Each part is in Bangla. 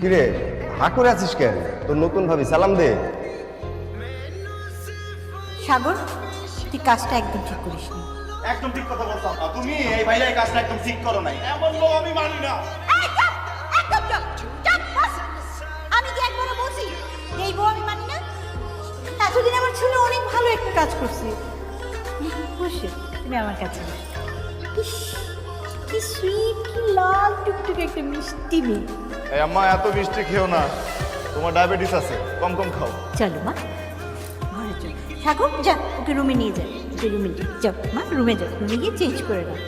কিরে হা করে আছিস কেন তোর নতুন ভাবি সালাম দে সাগর তুই কাজটা একদম ঠিক করিস নি একদম ঠিক কথা বলতাম না। তুমি এই বাইরে এই কাজটা একদম ঠিক করো নাই এমন লোক আমি মানি না এই চুপ! একদম চুপ! চুপ! বাস! আমি কি একবারও বলছি এই বউ আমি মানি না এতদিন আমার ছেলে অনেক ভালো একটা কাজ করছে বসে তুমি আমার কাছে কি সুইট কি লাল টুকটুকে একটা মিষ্টি মেয়ে এই আম্মা এত মিষ্টি খেও না। তোমার ডায়াবেটিস আছে কম কম খাও। চলো মা ঘরে চল। সাগর যা ওকে রুমে নিয়ে যা ওকে রুমে যাও মা রুমে যাও রুমে গিয়ে চেঞ্জ করে দাও।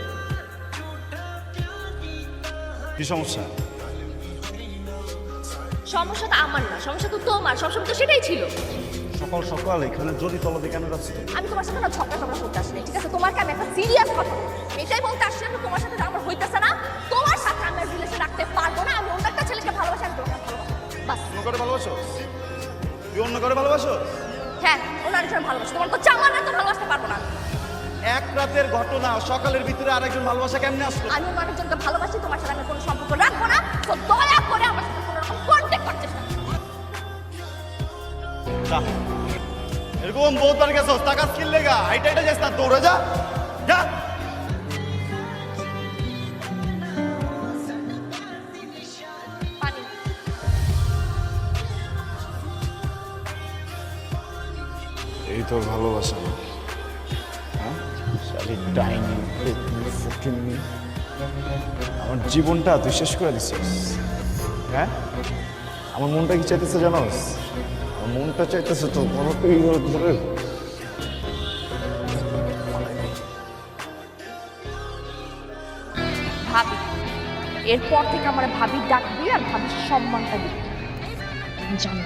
কি সমস্যা? সমস্যা তো আমার না সমস্যা তো তোমার সবসময় তো সেটাই ছিল। সকাল সকাল এখানে জড়ি তলাতে কেন যাচ্ছ? আমি তোমার সাথে না ঝগড়া ঝগড়া করতে আসিনি ঠিক আছে? তোমার আমি একটা সিরিয়াস কথা। এটাই বলতে তুই অন্য করে ভালোবাসো? হ্যাঁ ওনার জন্য ভালোবাসি। তোমার তো চামার না তো ভালোবাসতে পারব না। এক রাতের ঘটনা সকালের ভিতরে আরেকজন ভালোবাসা কেমনে আসলো? আমি অন্য আরেকজনকে ভালোবাসি তোমার সাথে আমি কোনো সম্পর্ক রাখব না। তো দয়া করে আমার সাথে কোনো রকম কন্ট্যাক্ট করতে চাই যা। এরকম বহুত বার গেছো টাকা স্কিল লেগা হাইটা হাইটা যাস না দৌড়ে যা। যা। তোর ভালোবাসা না। হ্যাঁ? আমার জীবনটা তুই শেষ করে দিছিস। হ্যাঁ? আমার মনটা কি চাইতেছে জানোস? আমার মনটা চাইতেছে তো বড় ধরে ভাবি এরপর থেকে আমার ভাবি ডাকবি আর ভাবির সম্মানটা দিবি। জানি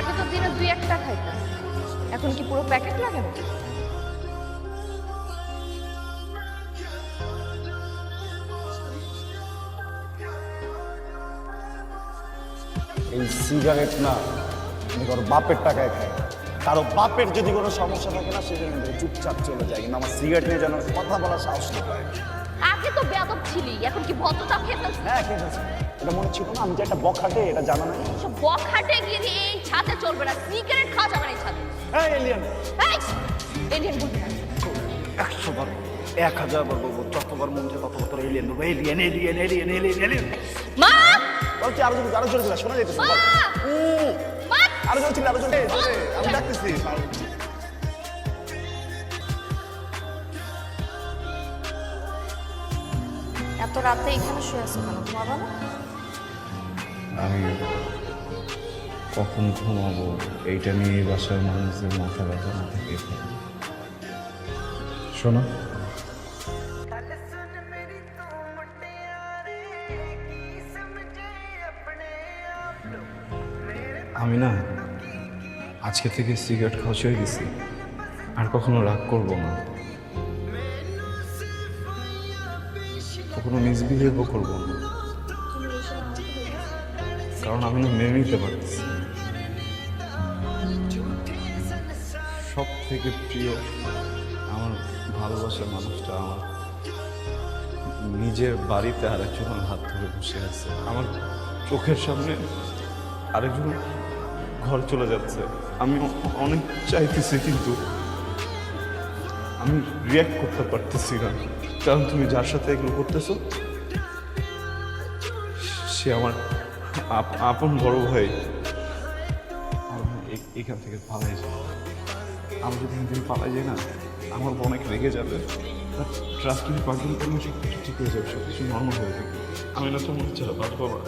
আগে তো দিনে দুই একটা খাইতাম। এখন কি পুরো প্যাকেট লাগে না এই সিগারেট না বাপের টাকায় খাই। কারও বাপের যদি কোনো সমস্যা থাকে না সেজন্য চুপচাপ চলে যায় কিন্তু আমার সিগারেট নিয়ে যেন কথা বলার সাহস না পায় আগে তো বেয়াদব ছিলি এখন কি ভদ্রতা খেতে হ্যাঁ আছে এটা মনে ছিল না আমি যে একটা বখাটে এটা জানা নাই। সব বখাটে গিয়ে দিয়ে এই ছাদে চলবে না সিগারেট খাওয়া যাবে না এই ছাদে। হ্যাঁ এলিয়ান এই এলিয়েন বলবি না একশো বার এক হাজার বার বলব যতবার মন চায় ততবার তোর এলিয়ান বলব alien alien alien alien alien মা! বলছি আরও জোরে আরও জোরে দিলা শোনা যেতেছে মা! মা! আরও জোরে ছিল আরও জোরে জোরে, আমি ডাকতেছি এত রাতে এখানে শুয়ে আছো কেন? ঘুমাবো না? আমি কখন ঘুমাবো? এইটা নিয়ে বাসার মানুষদের মাথা ব্যথা না থাকে? শোনো। আমি না আজকে থেকে সিগারেট খাওয়া ছেড়ে গেছি আর কখনো রাগ করব না। কখনো মিসবিহেভও করব না। কারণ আমি না মেনে নিতে পারতেছি সব থেকে প্রিয় আমার ভালোবাসার মানুষটা আমার। নিজের বাড়িতে আরেকজন আমার হাত ধরে বসে আছে। আমার চোখের সামনে আরেকজন ঘর চলে যাচ্ছে। আমি অনেক চাইতেছি কিন্তু আমি রিয়াক্ট করতে পারতেছি না। কারণ তুমি যার সাথে এগুলো করতেছো, সে আমার আপন বড় ভাই। এখান থেকে পালাই যাই আমি যদি এখান থেকে পালাই যাই না, আমার অনেক রেগে যাবে। ট্রাস্ট যদি পাঁচজন করলে ঠিক হয়ে যাবে সব কিছু নর্মাল হয়ে যাবে। আমি না তো মনে চাই বাঁচবো না।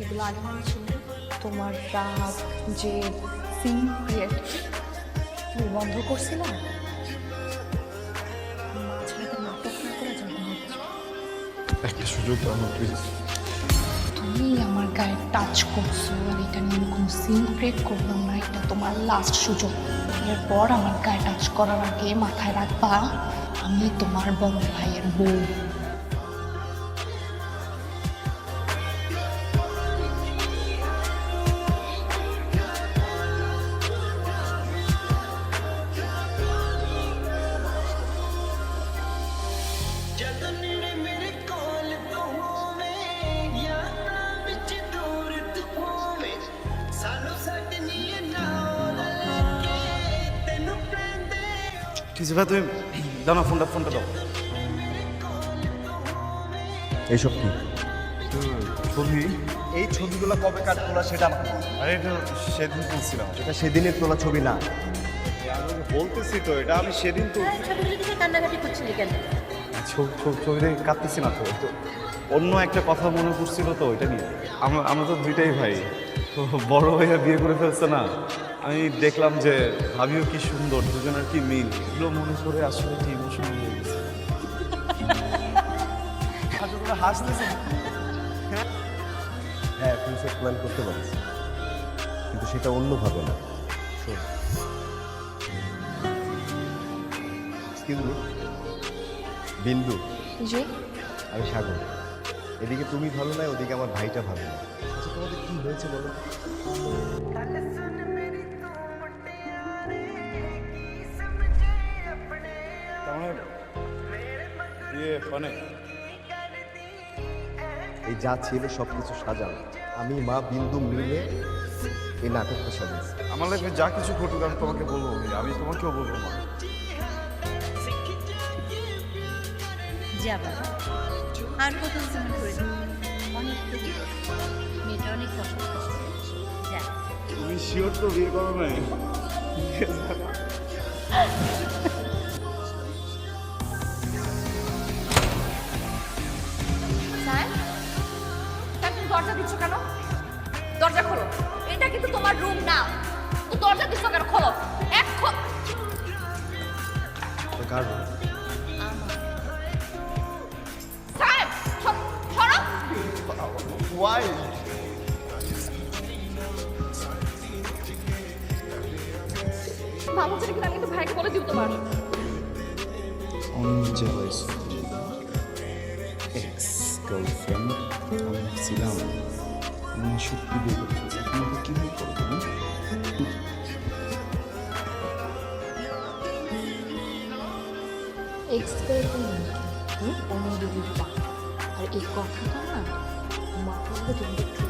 এগুলো তোমার রাগ যে সিন ক্রিয়েট তুমি বন্ধ করছিলাম? একটা সুযোগ না প্লিজ তুমি আমার গায়ে টাচ করছ এটা নিয়ে এরকম কোনো সিন ক্রিয়েট করলাম না, এটা তোমার লাস্ট সুযোগ। এরপর আমার গায়ে টাচ করার আগে মাথায় রাখবা, আমি তোমার বড় ভাইয়ের বউ। কিছু ভাই তুমি দাও না ফোনটা ফোনটা দাও। এইসব কি? ছবি? এই ছবিগুলো কবে কাট তোলা সেটা আমাকে বলো। আরে এটা সেদিন তুলছিলাম। এটা সেদিনের তোলা ছবি না। আমি বলতেছি তো এটা আমি সেদিন তো ছবিগুলো দেখে কান্নাকাটি করছিলি কেন? ছবি ছবি দেখে কাঁদতেছি না তো তো অন্য একটা কথা মনে পড়ছিল তো এটা নিয়ে। আমরা আমরা তো দুইটাই ভাই। বড় ভাইয়া বিয়ে করে ফেলছে না। আমি দেখলাম যে ভাবিও কি সুন্দর দুজনের কি মিল? এগুলো মনে করে আসলে কি ইমোশনাল হয়ে গেছে। হাসতেছো হ্যাঁ? ফিউচার প্ল্যান করতে পারিস কিন্তু সেটা অন্যভাবে না। শোন। বিন্দু। আমি সাগর। এদিকে তুমি ভালো না ওদিকে আমার ভাইটা ভালো না আচ্ছা তোমাদের কি হয়েছে বলো? এই যা ছিল সব কিছু সাজানো আমি মা বিন্দু মিলে এই নাটকটা সাজিয়েছি আমার লাগবে যা কিছু ঘটুক আমি তোমাকে বলব আমি তোমাকেও বলব মা। আর কত অনেক মেয়েটা অনেক তুমি শিওর তো বিয়ে করো দরজা দিচ্ছ কেন? দরজা খোলো। এটা কিন্তু তোমার রুম না। তো দরজা দিচ্ছ কেন? খোলো। এক খো- ভাবছি কিন্তু আমি কিন্তু ভাইকে বলে দিব তোমার। অনেক জেলাস এক্স গার্লফ্রেন্ড আমি ছিলাম আমি সত্যি বিয়ে করতে আমাকে কীভাবে করব হুম? এক্সপেরিমেন্ট অনুরোধ আর এই কথাটা না মাথার মধ্যে